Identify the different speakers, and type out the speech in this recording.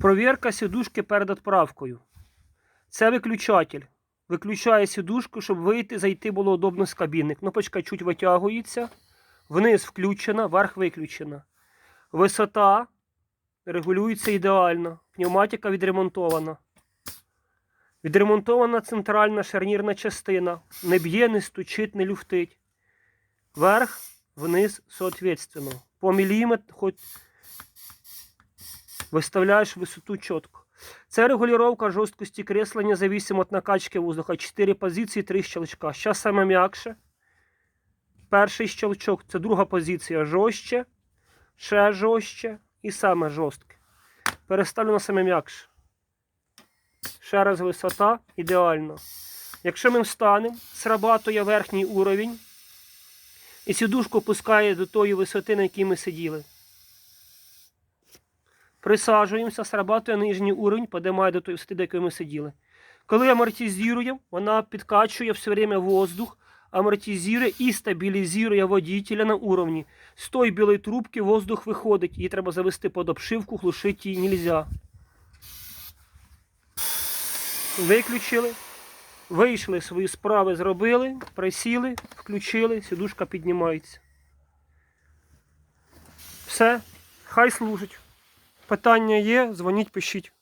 Speaker 1: Провірка сідушки перед відправкою. Це виключатель. Виключає сідушку, щоб вийти, зайти було удобно з кабіни. Кнопочка чуть витягується, вниз включена, вверх виключена. Висота регулюється ідеально. Пневматика відремонтована. Відремонтована центральна шарнірна частина. Не б'є, не стучить, не люфтить. Вверх, вниз, соответственно. По міліметру, хоч виставляєш висоту чітко. Це регулювання жорсткості креслення зависимо від накачки воздуха. 4 позиції, 3 щелчка. Зараз саме м'якше. Перший щелчок це друга позиція жорстче, ще жорстче і саме жорстке. Переставлю на саме м'якше. Ще раз висота ідеально. Якщо ми встанемо, срабатує верхній уровень і сідушку пускає до тої висоти, на якій ми сиділи. Присаджуємося, срабатує нижній уровень, подимає до тої висоти, до якої ми сиділи. Коли амортизуємо, вона підкачує все время воздух, амортизує і стабілізує водителя на уровні. З тої білої трубки воздух виходить, її треба завести під обшивку, глушити її нельзя. Виключили. Вийшли свої справи, зробили, присіли, включили, сідушка піднімається. Все, хай служить. Питання є, дзвоніть, пишіть.